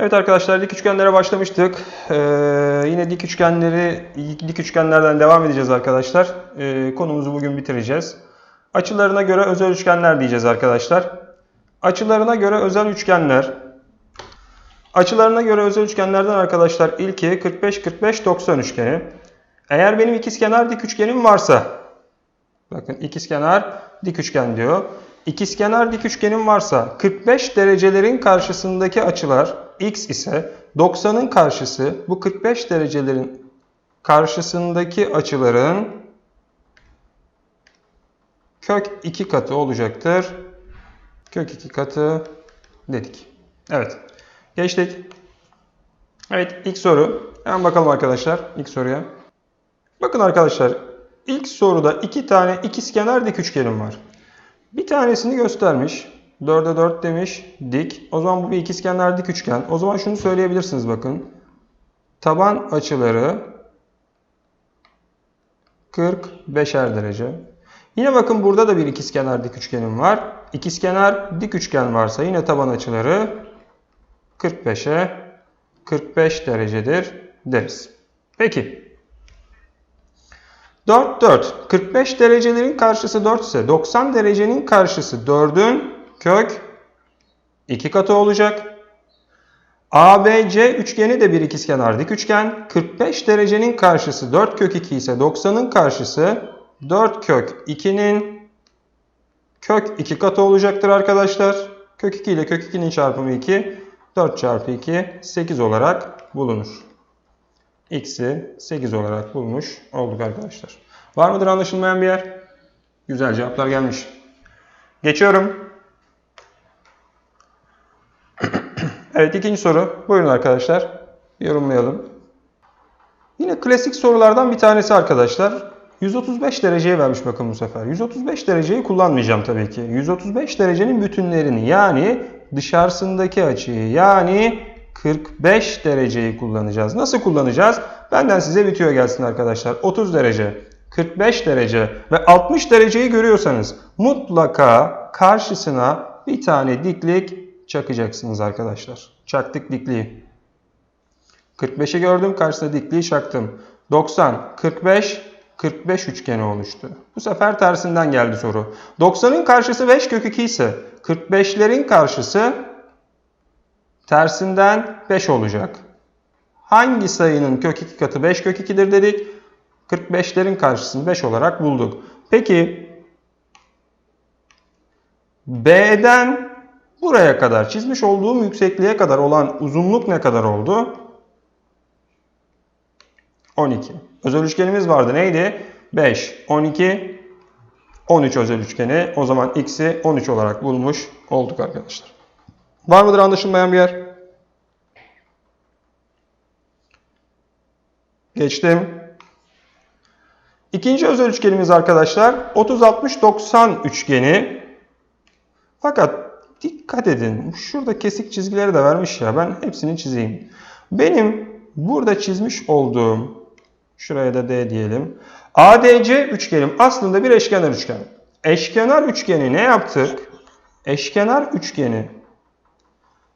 Evet arkadaşlar dik üçgenlere başlamıştık. Ee, yine dik üçgenleri dik üçgenlerden devam edeceğiz arkadaşlar. Ee, konumuzu bugün bitireceğiz. Açılarına göre özel üçgenler diyeceğiz arkadaşlar. Açılarına göre özel üçgenler. Açılarına göre özel üçgenlerden arkadaşlar ilki 45 45 90 üçgeni. Eğer benim ikizkenar dik üçgenim varsa bakın ikizkenar dik üçgen diyor. İkizkenar dik üçgenim varsa 45 derecelerin karşısındaki açılar x ise 90'ın karşısı bu 45 derecelerin karşısındaki açıların kök 2 katı olacaktır. Kök 2 katı dedik. Evet. Geçtik. Evet ilk soru. Hemen bakalım arkadaşlar ilk soruya. Bakın arkadaşlar ilk soruda iki tane ikizkenar dik üçgenim var. Bir tanesini göstermiş. 4'e 4 demiş. Dik. O zaman bu bir ikizkenar dik üçgen. O zaman şunu söyleyebilirsiniz bakın. Taban açıları 45'er derece. Yine bakın burada da bir ikizkenar dik üçgenim var. İkizkenar dik üçgen varsa yine taban açıları 45'e 45 derecedir deriz. Peki. 4, 4. 45 derecelerin karşısı 4 ise 90 derecenin karşısı 4'ün kök 2 katı olacak. ABC üçgeni de bir ikizkenar dik üçgen. 45 derecenin karşısı 4 kök 2 ise 90'ın karşısı 4 kök 2'nin kök 2 katı olacaktır arkadaşlar. Kök 2 ile kök 2'nin çarpımı 2. 4 çarpı 2 8 olarak bulunur. X'i 8 olarak bulmuş olduk arkadaşlar. Var mıdır anlaşılmayan bir yer? Güzel cevaplar gelmiş. Geçiyorum. Evet ikinci soru. Buyurun arkadaşlar. Yorumlayalım. Yine klasik sorulardan bir tanesi arkadaşlar. 135 dereceye vermiş bakın bu sefer. 135 dereceyi kullanmayacağım tabii ki. 135 derecenin bütünlerini yani dışarısındaki açıyı yani 45 dereceyi kullanacağız. Nasıl kullanacağız? Benden size bitiyor gelsin arkadaşlar. 30 derece, 45 derece ve 60 dereceyi görüyorsanız mutlaka karşısına bir tane diklik çakacaksınız arkadaşlar. Çaktık dikliği. 45'i gördüm karşısına dikliği çaktım. 90, 45, 45 üçgeni oluştu. Bu sefer tersinden geldi soru. 90'ın karşısı 5 kök 2 ise 45'lerin karşısı tersinden 5 olacak. Hangi sayının kök 2 katı 5 kök 2'dir dedik. 45'lerin karşısını 5 olarak bulduk. Peki B'den buraya kadar çizmiş olduğum yüksekliğe kadar olan uzunluk ne kadar oldu? 12. Özel üçgenimiz vardı. Neydi? 5, 12, 13 özel üçgeni. O zaman x'i 13 olarak bulmuş olduk arkadaşlar. Var mıdır anlaşılmayan bir yer? Geçtim. İkinci özel üçgenimiz arkadaşlar 30 60 90 üçgeni. Fakat dikkat edin. Şurada kesik çizgileri de vermiş ya. Ben hepsini çizeyim. Benim burada çizmiş olduğum şuraya da D diyelim. ADC üçgenim aslında bir eşkenar üçgen. Eşkenar üçgeni ne yaptık? Eşkenar üçgeni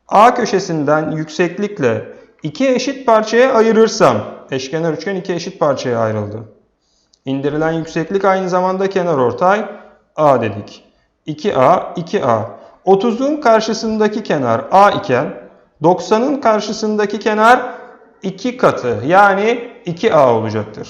A köşesinden yükseklikle iki eşit parçaya ayırırsam eşkenar üçgen iki eşit parçaya ayrıldı. İndirilen yükseklik aynı zamanda kenar ortay A dedik. 2A, 2A. 30'un karşısındaki kenar A iken 90'ın karşısındaki kenar 2 katı yani 2A olacaktır.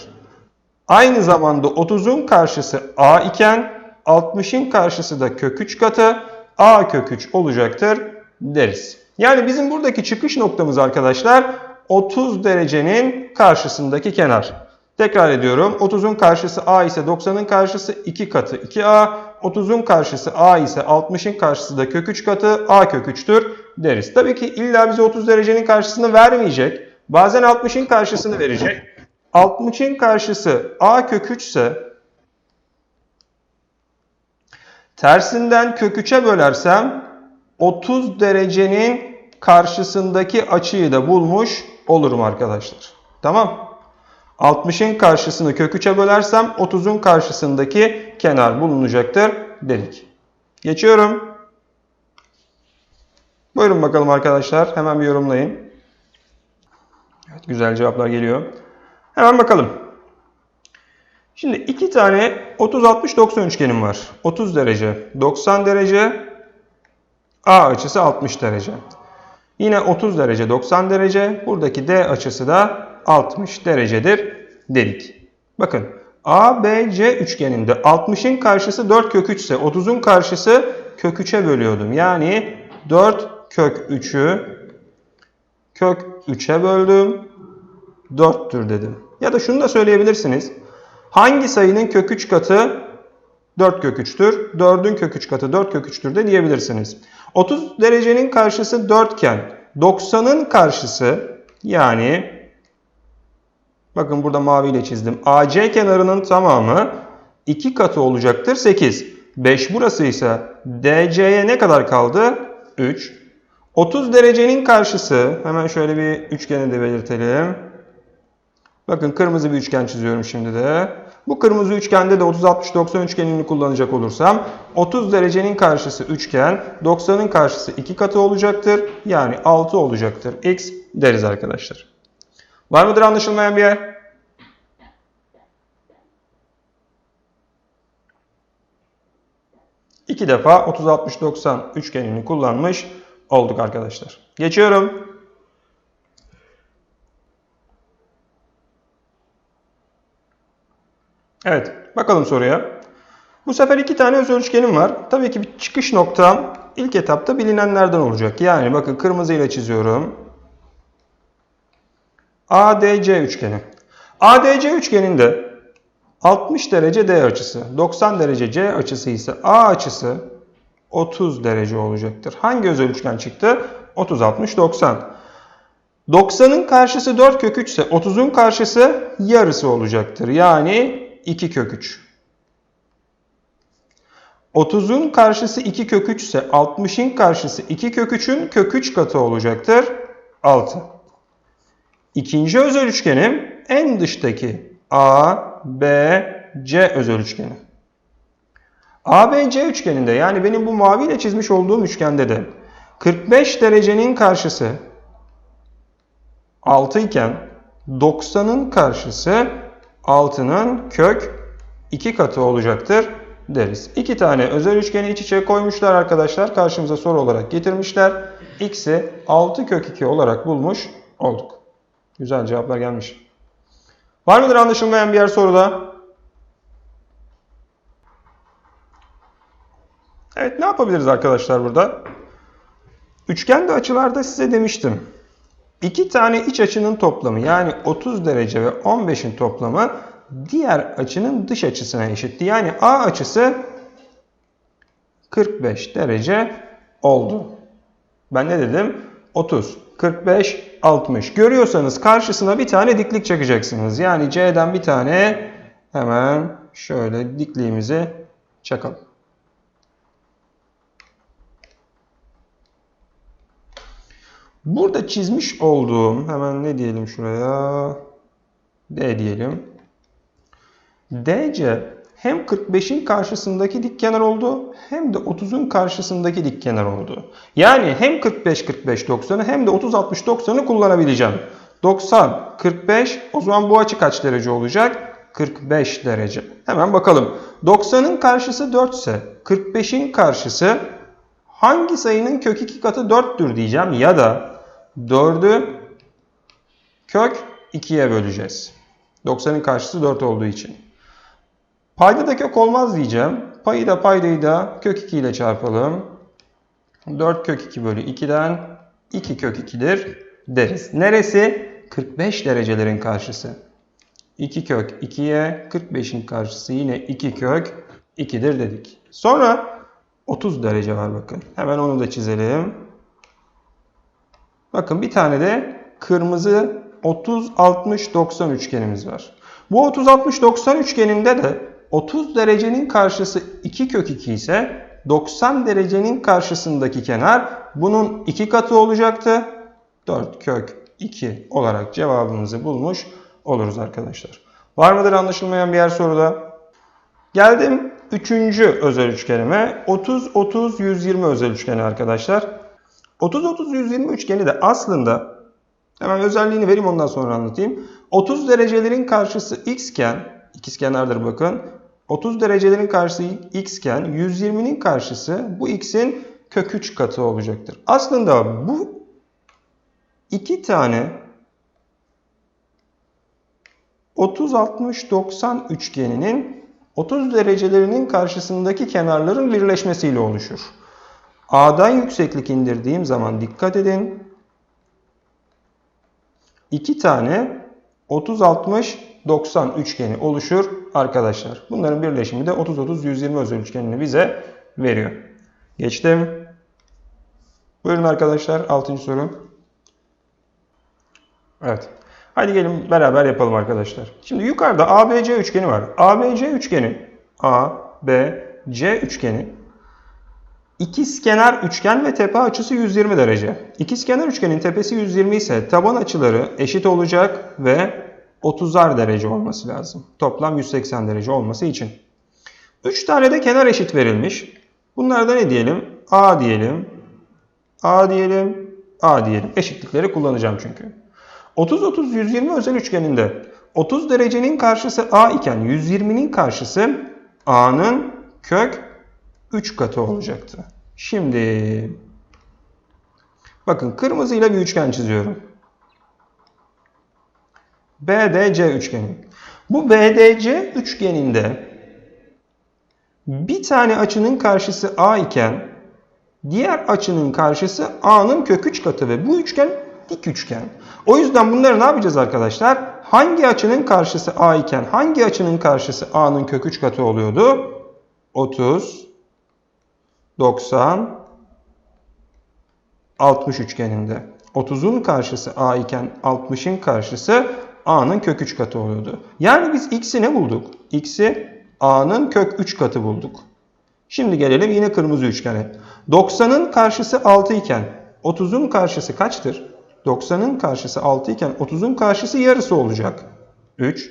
Aynı zamanda 30'un karşısı A iken 60'ın karşısı da kök 3 katı A kök 3 olacaktır deriz. Yani bizim buradaki çıkış noktamız arkadaşlar 30 derecenin karşısındaki kenar. Tekrar ediyorum. 30'un karşısı A ise 90'ın karşısı 2 katı 2A. 30'un karşısı A ise 60'ın karşısı da kök 3 katı A kök 3'tür deriz. Tabii ki illa bize 30 derecenin karşısını vermeyecek. Bazen 60'ın karşısını verecek. 60'ın karşısı A kök 3 ise tersinden kök 3'e bölersem 30 derecenin karşısındaki açıyı da bulmuş olurum arkadaşlar. Tamam. 60'ın karşısını kök 3'e bölersem 30'un karşısındaki kenar bulunacaktır dedik. Geçiyorum. Buyurun bakalım arkadaşlar. Hemen bir yorumlayın. Evet, güzel cevaplar geliyor. Hemen bakalım. Şimdi iki tane 30-60-90 üçgenim var. 30 derece, 90 derece, A açısı 60 derece. Yine 30 derece, 90 derece. Buradaki D açısı da 60 derecedir dedik. Bakın ABC üçgeninde 60'ın karşısı 4 kök 3 ise 30'un karşısı kök 3'e bölüyordum. Yani 4 kök 3'ü kök 3'e böldüm. 4'tür dedim. Ya da şunu da söyleyebilirsiniz. Hangi sayının kök 3 katı 4 kök 3'tür? 4'ün kök 3 katı 4 kök 3'tür de diyebilirsiniz. 30 derecenin karşısı 4 iken 90'ın karşısı yani bakın burada maviyle çizdim. AC kenarının tamamı 2 katı olacaktır 8. 5 burası ise DC'ye ne kadar kaldı? 3. 30 derecenin karşısı hemen şöyle bir üçgeni de belirtelim. Bakın kırmızı bir üçgen çiziyorum şimdi de. Bu kırmızı üçgende de 30-60-90 üçgenini kullanacak olursam 30 derecenin karşısı üçgen, 90'ın karşısı 2 katı olacaktır. Yani 6 olacaktır. X deriz arkadaşlar. Var mıdır anlaşılmayan bir yer? İki defa 30-60-90 üçgenini kullanmış olduk arkadaşlar. Geçiyorum. Evet, bakalım soruya. Bu sefer iki tane öz üçgenim var. Tabii ki bir çıkış noktam ilk etapta bilinenlerden olacak. Yani bakın kırmızı ile çiziyorum. ADC üçgeni. ADC üçgeninde 60 derece D açısı, 90 derece C açısı ise A açısı 30 derece olacaktır. Hangi özel üçgen çıktı? 30, 60, 90. 90'ın karşısı 4 kök 3 ise 30'un karşısı yarısı olacaktır. Yani 2 kök 3. 30'un karşısı 2 kök 3 ise 60'ın karşısı 2 kök 3'ün kök 3 katı olacaktır. 6. İkinci özel üçgenim en dıştaki A, B, C özel üçgeni. A, B, C üçgeninde yani benim bu maviyle çizmiş olduğum üçgende de 45 derecenin karşısı 6 iken 90'ın karşısı 6'nın kök 2 katı olacaktır deriz. İki tane özel üçgeni iç içe koymuşlar arkadaşlar. Karşımıza soru olarak getirmişler. X'i 6 kök 2 olarak bulmuş olduk. Güzel cevaplar gelmiş. Var mıdır anlaşılmayan bir yer soruda? Evet ne yapabiliriz arkadaşlar burada? Üçgende açılarda size demiştim. İki tane iç açının toplamı yani 30 derece ve 15'in toplamı diğer açının dış açısına eşitti. Yani A açısı 45 derece oldu. Ben ne dedim? 30, 45, 60. Görüyorsanız karşısına bir tane diklik çakacaksınız. Yani C'den bir tane hemen şöyle dikliğimizi çakalım. Burada çizmiş olduğum hemen ne diyelim şuraya D diyelim. DC hem 45'in karşısındaki dik kenar oldu hem de 30'un karşısındaki dik kenar oldu. Yani hem 45 45 90'ı hem de 30 60 90'ı kullanabileceğim. 90 45 o zaman bu açı kaç derece olacak? 45 derece. Hemen bakalım. 90'ın karşısı 4 ise 45'in karşısı hangi sayının kök 2 katı 4'tür diyeceğim ya da 4'ü kök 2'ye böleceğiz. 90'ın karşısı 4 olduğu için. Payda da kök olmaz diyeceğim. Payı da paydayı da kök 2 ile çarpalım. 4 kök 2 bölü 2'den 2 kök 2'dir deriz. Neresi? 45 derecelerin karşısı. 2 kök 2'ye 45'in karşısı yine 2 kök 2'dir dedik. Sonra 30 derece var bakın. Hemen onu da çizelim. Bakın bir tane de kırmızı 30 60 90 üçgenimiz var. Bu 30 60 90 üçgeninde de 30 derecenin karşısı 2 kök 2 ise 90 derecenin karşısındaki kenar bunun 2 katı olacaktı. 4 kök 2 olarak cevabımızı bulmuş oluruz arkadaşlar. Var mıdır anlaşılmayan bir yer soruda? Geldim 3. özel üçgenime. 30 30 120 özel üçgeni arkadaşlar. 30-30-120 üçgeni de aslında hemen özelliğini vereyim ondan sonra anlatayım. 30 derecelerin karşısı x iken ikizkenardır bakın. 30 derecelerin karşısı x iken 120'nin karşısı bu x'in kök 3 katı olacaktır. Aslında bu iki tane 30-60-90 üçgeninin 30 derecelerinin karşısındaki kenarların birleşmesiyle oluşur. A'dan yükseklik indirdiğim zaman dikkat edin. İki tane 30-60-90 üçgeni oluşur arkadaşlar. Bunların birleşimi de 30-30-120 özel üçgenini bize veriyor. Geçtim. Buyurun arkadaşlar 6. soru. Evet. Hadi gelin beraber yapalım arkadaşlar. Şimdi yukarıda ABC üçgeni var. ABC üçgeni A, B, C üçgeni İkizkenar üçgen ve tepe açısı 120 derece. İkizkenar üçgenin tepesi 120 ise taban açıları eşit olacak ve 30'ar derece olması lazım. Toplam 180 derece olması için. 3 tane de kenar eşit verilmiş. Bunlarda ne diyelim? A diyelim. A diyelim. A diyelim. Eşitlikleri kullanacağım çünkü. 30-30-120 özel üçgeninde 30 derecenin karşısı A iken 120'nin karşısı A'nın kök 3 katı olacaktı. Şimdi bakın kırmızıyla bir üçgen çiziyorum. BDC üçgeni. Bu BDC üçgeninde bir tane açının karşısı A iken diğer açının karşısı A'nın kök 3 katı ve bu üçgen dik üçgen. O yüzden bunları ne yapacağız arkadaşlar? Hangi açının karşısı A iken hangi açının karşısı A'nın kök 3 katı oluyordu? 30, 90, 60 üçgeninde. 30'un karşısı A iken 60'ın karşısı A'nın kök 3 katı oluyordu. Yani biz X'i ne bulduk? X'i A'nın kök 3 katı bulduk. Şimdi gelelim yine kırmızı üçgene. 90'ın karşısı 6 iken 30'un karşısı kaçtır? 90'ın karşısı 6 iken 30'un karşısı yarısı olacak. 3.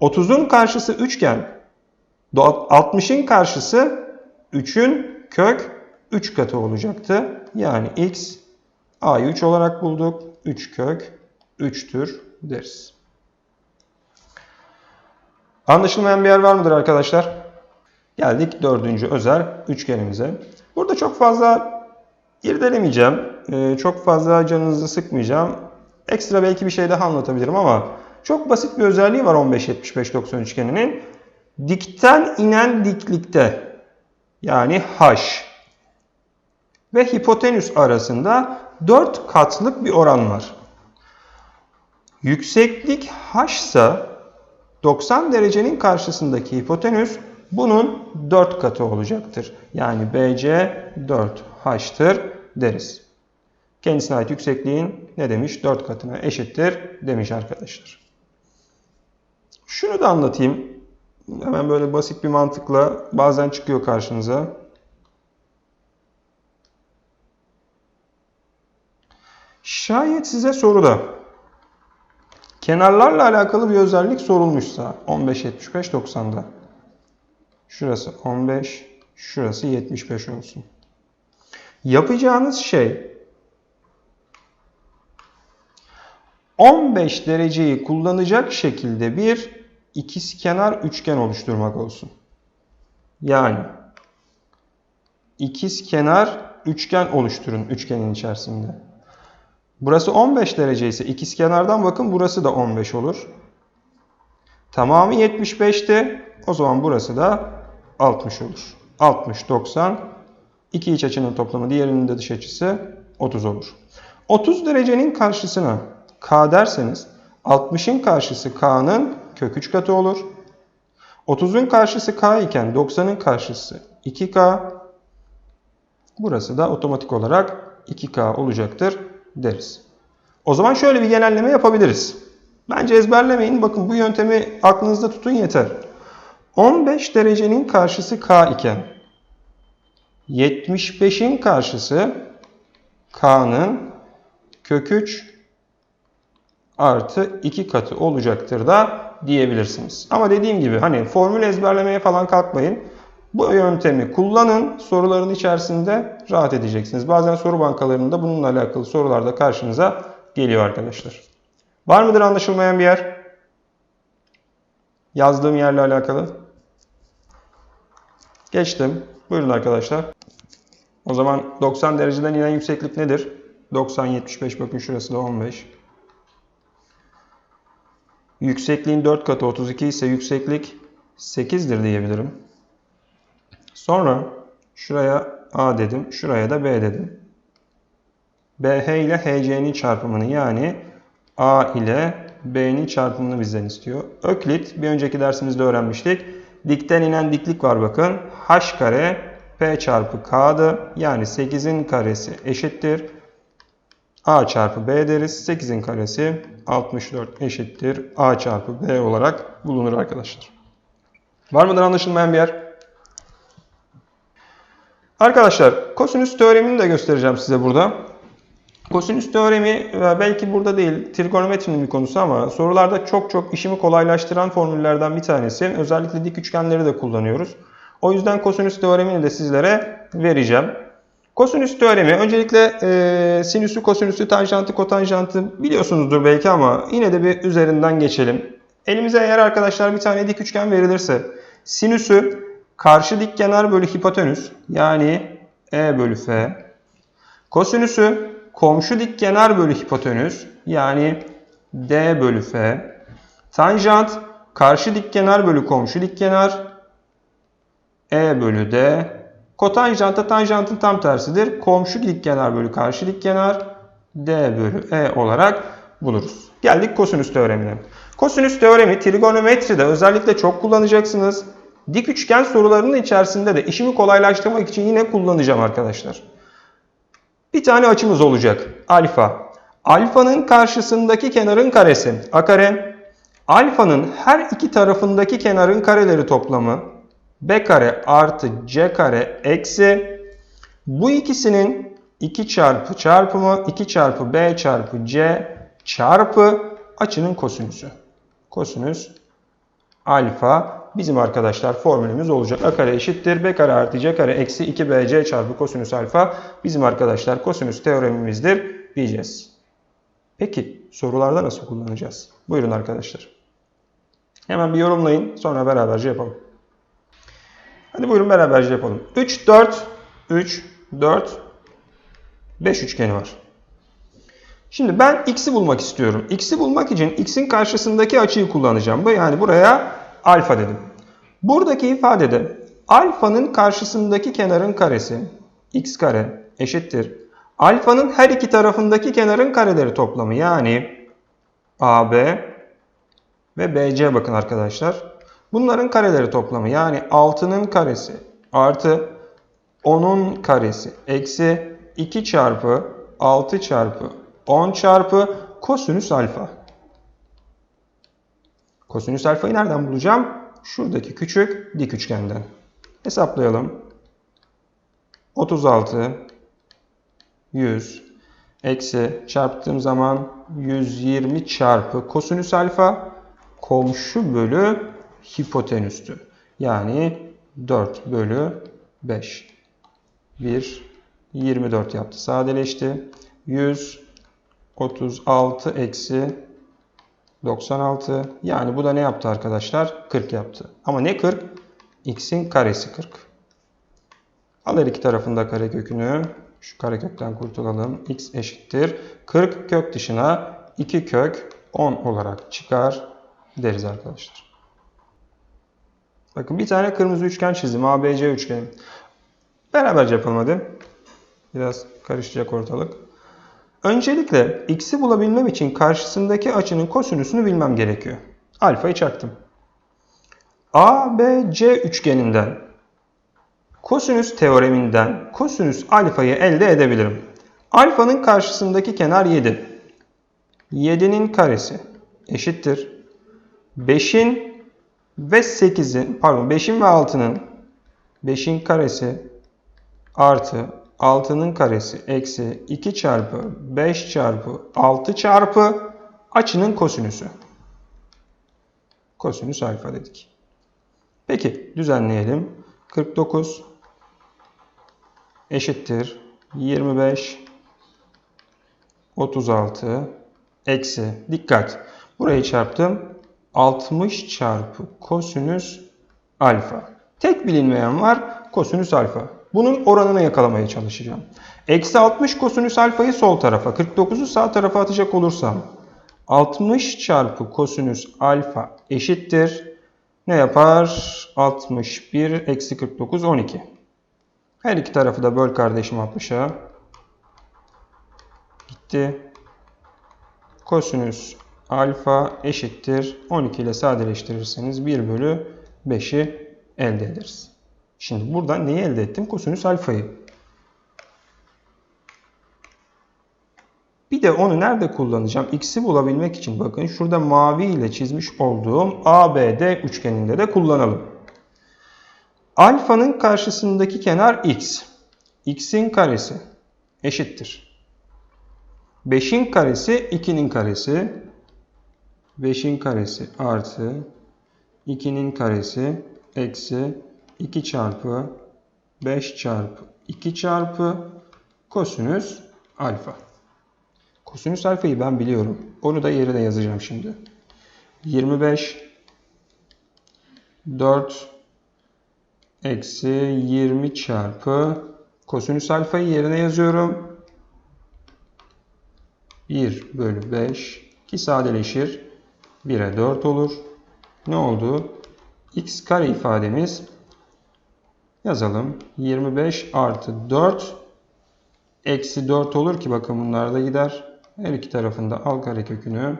30'un karşısı 3 iken 60'ın karşısı 3'ün kök 3 katı olacaktı. Yani x a'yı 3 olarak bulduk. 3 kök 3'tür deriz. Anlaşılmayan bir yer var mıdır arkadaşlar? Geldik dördüncü özel üçgenimize. Burada çok fazla irdelemeyeceğim. Ee, çok fazla canınızı sıkmayacağım. Ekstra belki bir şey daha anlatabilirim ama çok basit bir özelliği var 15-75-90 üçgeninin. Dikten inen diklikte yani H ve hipotenüs arasında 4 katlık bir oran var. Yükseklik H ise 90 derecenin karşısındaki hipotenüs bunun 4 katı olacaktır. Yani BC 4H'tır deriz. Kendisine ait yüksekliğin ne demiş? 4 katına eşittir demiş arkadaşlar. Şunu da anlatayım. Hemen böyle basit bir mantıkla bazen çıkıyor karşınıza. Şayet size soruda kenarlarla alakalı bir özellik sorulmuşsa 15 75 90'da şurası 15 şurası 75 olsun. Yapacağınız şey 15 dereceyi kullanacak şekilde bir ikizkenar üçgen oluşturmak olsun. Yani ikizkenar üçgen oluşturun üçgenin içerisinde. Burası 15 derece ise ikizkenardan bakın burası da 15 olur. Tamamı 75'ti. O zaman burası da 60 olur. 60, 90. İki iç açının toplamı diğerinin de dış açısı 30 olur. 30 derecenin karşısına k derseniz 60'ın karşısı k'nın kök 3 katı olur. 30'un karşısı k iken 90'ın karşısı 2k. Burası da otomatik olarak 2k olacaktır deriz. O zaman şöyle bir genelleme yapabiliriz. Bence ezberlemeyin. Bakın bu yöntemi aklınızda tutun yeter. 15 derecenin karşısı k iken 75'in karşısı k'nın kök 3 artı 2 katı olacaktır da diyebilirsiniz. Ama dediğim gibi hani formül ezberlemeye falan kalkmayın. Bu yöntemi kullanın. Soruların içerisinde rahat edeceksiniz. Bazen soru bankalarında bununla alakalı sorular da karşınıza geliyor arkadaşlar. Var mıdır anlaşılmayan bir yer? Yazdığım yerle alakalı. Geçtim. Buyurun arkadaşlar. O zaman 90 dereceden inen yükseklik nedir? 90, 75 bakın şurası da 15. Yüksekliğin 4 katı 32 ise yükseklik 8'dir diyebilirim. Sonra şuraya A dedim, şuraya da B dedim. BH ile HC'nin çarpımını yani A ile B'nin çarpımını bizden istiyor. Öklit bir önceki dersimizde öğrenmiştik. Dikten inen diklik var bakın. H kare P çarpı K'dı. Yani 8'in karesi eşittir. A çarpı B deriz. 8'in karesi 64 eşittir. A çarpı B olarak bulunur arkadaşlar. Var mıdır anlaşılmayan bir yer? Arkadaşlar kosinüs teoremini de göstereceğim size burada. Kosinüs teoremi e, belki burada değil trigonometrinin bir konusu ama sorularda çok çok işimi kolaylaştıran formüllerden bir tanesi. Özellikle dik üçgenleri de kullanıyoruz. O yüzden kosinüs teoremini de sizlere vereceğim. Kosinüs teoremi öncelikle e, sinüsü, kosinüsü, tanjantı, kotanjantı biliyorsunuzdur belki ama yine de bir üzerinden geçelim. Elimize eğer arkadaşlar bir tane dik üçgen verilirse sinüsü karşı dik kenar bölü hipotenüs yani E bölü F. Kosinüsü komşu dik kenar bölü hipotenüs yani D bölü F. Tanjant karşı dik kenar bölü komşu dik kenar E bölü D. Kotanjant da tanjantın tam tersidir. Komşu dik kenar bölü karşı dik kenar D bölü E olarak buluruz. Geldik kosinüs teoremine. Kosinüs teoremi trigonometride özellikle çok kullanacaksınız. Dik üçgen sorularının içerisinde de işimi kolaylaştırmak için yine kullanacağım arkadaşlar. Bir tane açımız olacak. Alfa. Alfanın karşısındaki kenarın karesi. A kare. Alfanın her iki tarafındaki kenarın kareleri toplamı. B kare artı C kare eksi. Bu ikisinin 2 çarpı çarpımı 2 çarpı B çarpı C çarpı açının kosinüsü. Kosinüs alfa bizim arkadaşlar formülümüz olacak. A kare eşittir. B kare artı C kare eksi 2BC çarpı kosinüs alfa bizim arkadaşlar kosinüs teoremimizdir diyeceğiz. Peki sorularda nasıl kullanacağız? Buyurun arkadaşlar. Hemen bir yorumlayın sonra beraberce yapalım. Hadi buyurun beraberce yapalım. 3, 4, 3, 4, 5 üçgeni var. Şimdi ben x'i bulmak istiyorum. X'i bulmak için x'in karşısındaki açıyı kullanacağım. Yani buraya alfa dedim. Buradaki ifadede alfanın karşısındaki kenarın karesi x kare eşittir. Alfanın her iki tarafındaki kenarın kareleri toplamı yani AB ve BC bakın arkadaşlar. Bunların kareleri toplamı yani 6'nın karesi artı 10'un karesi eksi 2 çarpı 6 çarpı 10 çarpı kosinüs alfa. Kosinüs alfayı nereden bulacağım? Şuradaki küçük dik üçgenden. Hesaplayalım. 36 100 eksi çarptığım zaman 120 çarpı kosinüs alfa komşu bölü hipotenüstü. Yani 4 bölü 5. 1 24 yaptı. Sadeleşti. 136 eksi 96. Yani bu da ne yaptı arkadaşlar? 40 yaptı. Ama ne 40? X'in karesi 40. Al her iki tarafında karekökünü. Şu karekökten kurtulalım. X eşittir. 40 kök dışına 2 kök 10 olarak çıkar deriz arkadaşlar. Bakın bir tane kırmızı üçgen çizdim. ABC üçgeni. Beraberce yapalım hadi. Biraz karışacak ortalık. Öncelikle x'i bulabilmem için karşısındaki açının kosinüsünü bilmem gerekiyor. Alfayı çaktım. ABC üçgeninden kosinüs teoreminden kosinüs alfayı elde edebilirim. Alfanın karşısındaki kenar 7. 7'nin karesi eşittir. 5'in ve 8'in pardon 5'in ve 6'nın 5'in karesi artı 6'nın karesi eksi 2 çarpı 5 çarpı 6 çarpı açının kosinüsü. Kosinüs alfa dedik. Peki düzenleyelim. 49 eşittir 25 36 eksi dikkat burayı çarptım 60 çarpı kosinüs alfa. Tek bilinmeyen var kosinüs alfa. Bunun oranını yakalamaya çalışacağım. Eksi 60 kosinüs alfayı sol tarafa 49'u sağ tarafa atacak olursam 60 çarpı kosinüs alfa eşittir. Ne yapar? 61 eksi 49 12. Her iki tarafı da böl kardeşim 60'a. Bitti. Kosinüs alfa eşittir. 12 ile sadeleştirirseniz 1 bölü 5'i elde ederiz. Şimdi burada neyi elde ettim? Kosinüs alfayı. Bir de onu nerede kullanacağım? X'i bulabilmek için bakın şurada mavi ile çizmiş olduğum ABD üçgeninde de kullanalım. Alfanın karşısındaki kenar x. x'in karesi eşittir. 5'in karesi 2'nin karesi. 5'in karesi artı 2'nin karesi eksi 2 çarpı 5 çarpı 2 çarpı kosinüs alfa. Kosinüs alfayı ben biliyorum. Onu da yerine yazacağım şimdi. 25 4 eksi 20 çarpı kosinüs alfayı yerine yazıyorum. 1 bölü 5 ki sadeleşir. 1'e 4 olur. Ne oldu? x kare ifademiz yazalım. 25 artı 4 eksi 4 olur ki bakın bunlar da gider. Her iki tarafında al karekökünü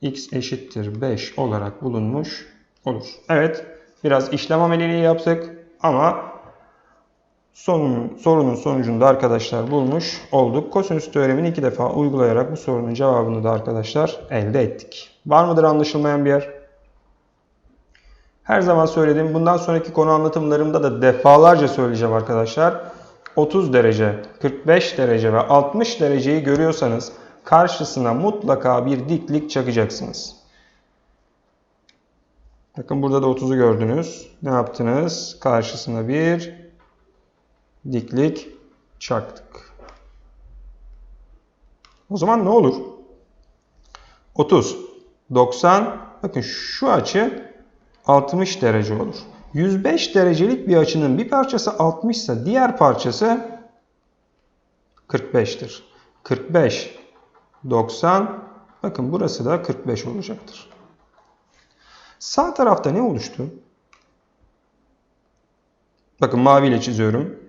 x eşittir 5 olarak bulunmuş olur. Evet biraz işlem ameliliği yaptık ama sorunun, sorunun sonucunda arkadaşlar bulmuş olduk. Kosinüs teoremini iki defa uygulayarak bu sorunun cevabını da arkadaşlar elde ettik. Var mıdır anlaşılmayan bir yer? Her zaman söylediğim bundan sonraki konu anlatımlarımda da defalarca söyleyeceğim arkadaşlar. 30 derece, 45 derece ve 60 dereceyi görüyorsanız karşısına mutlaka bir diklik çakacaksınız. Bakın burada da 30'u gördünüz. Ne yaptınız? Karşısına bir diklik çaktık. O zaman ne olur? 30, 90, bakın şu açı 60 derece olur. 105 derecelik bir açının bir parçası 60 ise diğer parçası 45'tir. 45, 90, bakın burası da 45 olacaktır. Sağ tarafta ne oluştu? Bakın mavi ile çiziyorum.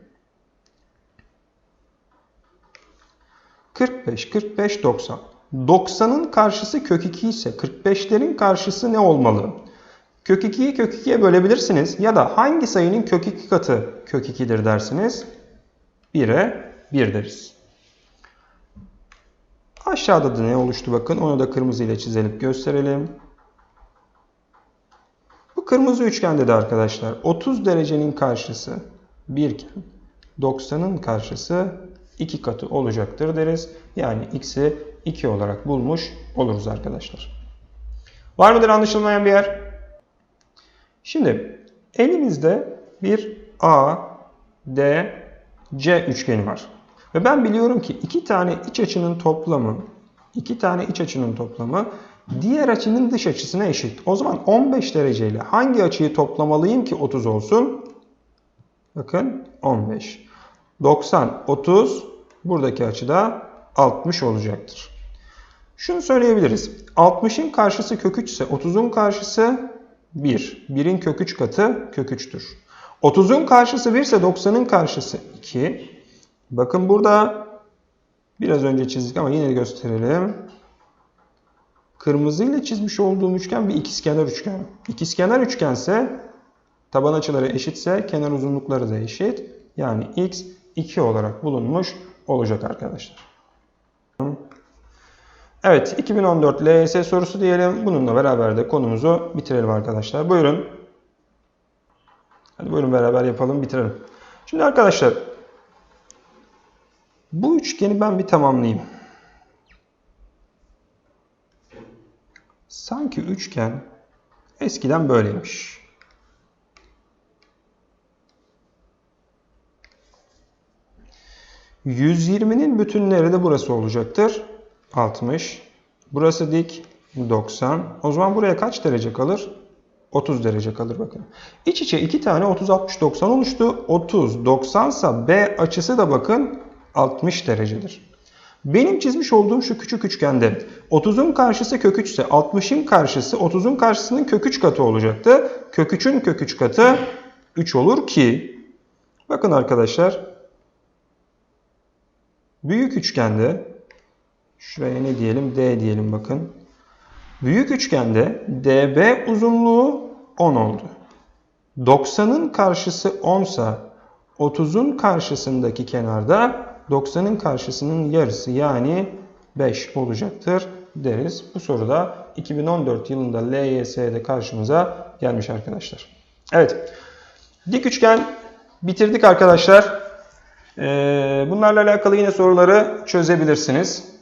45, 45, 90. 90'ın karşısı kök 2 ise 45'lerin karşısı ne olmalı? Kök 2'yi kök 2'ye bölebilirsiniz. Ya da hangi sayının kök 2 katı kök 2'dir dersiniz? 1'e 1 deriz. Aşağıda da ne oluştu bakın. Onu da kırmızı ile çizelim gösterelim. Bu kırmızı üçgende de arkadaşlar 30 derecenin karşısı 1 iken 90'ın karşısı 2 katı olacaktır deriz. Yani x'i 2 olarak bulmuş oluruz arkadaşlar. Var mıdır anlaşılmayan bir yer? Şimdi elimizde bir A, D, C üçgeni var. Ve ben biliyorum ki iki tane iç açının toplamı, iki tane iç açının toplamı diğer açının dış açısına eşit. O zaman 15 dereceyle hangi açıyı toplamalıyım ki 30 olsun? Bakın 15. 90, 30 buradaki açıda 60 olacaktır. Şunu söyleyebiliriz. 60'ın karşısı kök 3 ise 30'un karşısı 1. 1'in kök 3 katı kök 3'tür. 30'un karşısı 1 ise 90'ın karşısı 2. Bakın burada biraz önce çizdik ama yine gösterelim. Kırmızı ile çizmiş olduğum üçgen bir ikizkenar üçgen. İkizkenar üçgense taban açıları eşitse kenar uzunlukları da eşit. Yani x 2 olarak bulunmuş olacak arkadaşlar. Evet 2014 LYS sorusu diyelim. Bununla beraber de konumuzu bitirelim arkadaşlar. Buyurun. Hadi buyurun beraber yapalım bitirelim. Şimdi arkadaşlar bu üçgeni ben bir tamamlayayım. Sanki üçgen eskiden böyleymiş. %20'nin bütünleri de burası olacaktır. 60. Burası dik 90. O zaman buraya kaç derece kalır? 30 derece kalır bakın. İç içe iki tane 30 60 90 oluştu. 30 90 ise B açısı da bakın 60 derecedir. Benim çizmiş olduğum şu küçük üçgende 30'un karşısı kök 3 ise 60'ın karşısı 30'un karşısının kök 3 katı olacaktı. Kök 3'ün kök 3 katı 3 olur ki bakın arkadaşlar büyük üçgende şuraya ne diyelim D diyelim bakın. Büyük üçgende DB uzunluğu 10 oldu. 90'ın karşısı 10 sa 30'un karşısındaki kenarda 90'ın karşısının yarısı yani 5 olacaktır deriz. Bu soruda 2014 yılında LYS'de karşımıza gelmiş arkadaşlar. Evet. Dik üçgen bitirdik arkadaşlar. Ee, bunlarla alakalı yine soruları çözebilirsiniz.